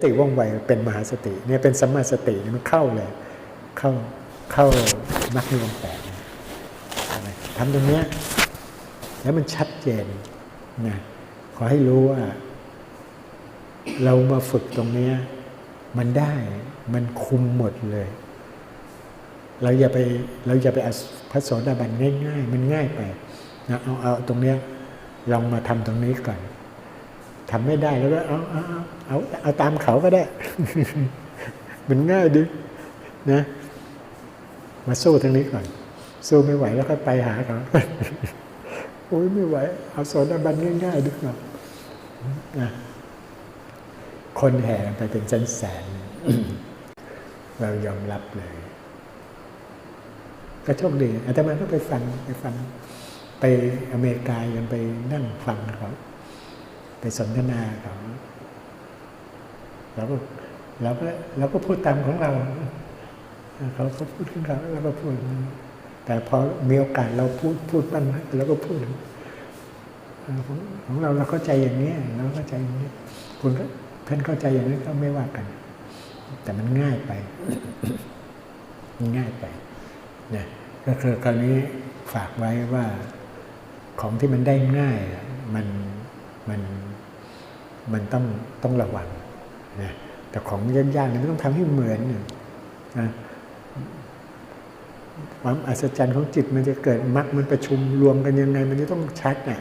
สติว่องไวเป็นมหาสติเนี่ยเป็นสัมมาสติเนี่ยมันเข้าเลยเข้าเข้ามรรคมีองแปดทำตรงเนี้ยแล้วมันชัดเจนนะขอให้รู้ว่า เรามาฝึกตรงเนี้ยมันได้มันคุมหมดเลย เราอย่าไปเราอย่าไปอาพระโสดาบันง่าย ๆ มันง่ายไปนะเอาเอาตรงเนี้ยลองมาทำตรงนี้ก่อน ทำไม่ได้แล้วก็เอาเอาเอาเอาเอาตามเขาก็ได้ มันง่ายดินะ มาสู้ทางนี้ก่อน สู้ไม่ไหวแล้วก็ไปหาเขาโอ้ยไม่ไหว เอาโสดาบันง่ายๆดีกว่าคนแห่ไปเป็นแสนแสนๆเรายอมรับเลย ก็โชคดีอาตมาก็ไปฟังไปฟัง ไปอเมริกายังไปนั่งฟังเขา ไปสนทนาเขาเราก็เราก็เราก็พูดตามของเราเขาก็พูดของเขาเราก็พูด แต่พอมีโอกาสเราพูดพูดบ้างเราก็พูดของของเราเราเข้าใจอย่างนี้เราเข้าใจอย่างนี้คุณก็เพื่อนเข้าใจอย่างนี้ก็ไม่ว่ากัน แต่มันง่ายไปง่ายไปนะก็คือคราวนี้ฝากไว้ว่าของที่มันได้ง่ายมัน มันมันต้องต้องระวังนะแต่ของยากๆเนี่ยไม่ต้องทำให้เหมือนนะความอัศจรรย์ของจิตมันจะเกิดมรรคมันประชุมรวมกันยังไง มันจะต้องชัดนะ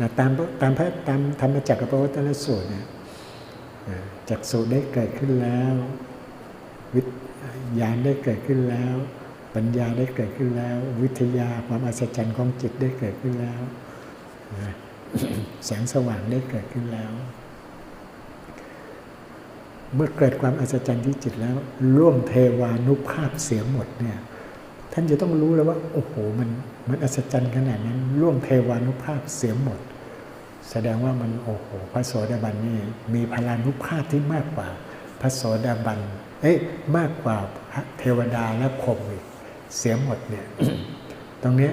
นะตามตามพระตามธรรมจักรกับพระวัตนสูตรเนี่ยจักสุได้เกิดขึ้นแล้ว วิทยานได้เกิดขึ้นแล้ว ปัญญาได้เกิดขึ้นแล้ว วิทยาความอัศจรรย์ของจิตได้เกิดขึ้นแล้วนะ แสงสว่างได้เกิดขึ้นแล้ว เมื่อเกิดความอัศจรรย์ที่จิตแล้วล่วงเทวานุภาพเสียหมดเนี่ย ท่านจะต้องรู้แล้วว่า โอ้โหมันมันอัศจรรย์ขนาดนั้นล่วงเทวานุภาพเสียหมด แสดงว่ามันโอ้โหพระโสดาบันนี่มีพลานุภาพที่มากกว่า พระโสดาบันเอ้ยมากกว่าเทวดาและพรหมอีกเสียหมดเนี่ย ตรงนี้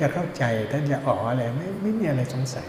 จะเข้าใจท่านจะอ๋ออะไรไม่ไม่มีอะไรสงสัย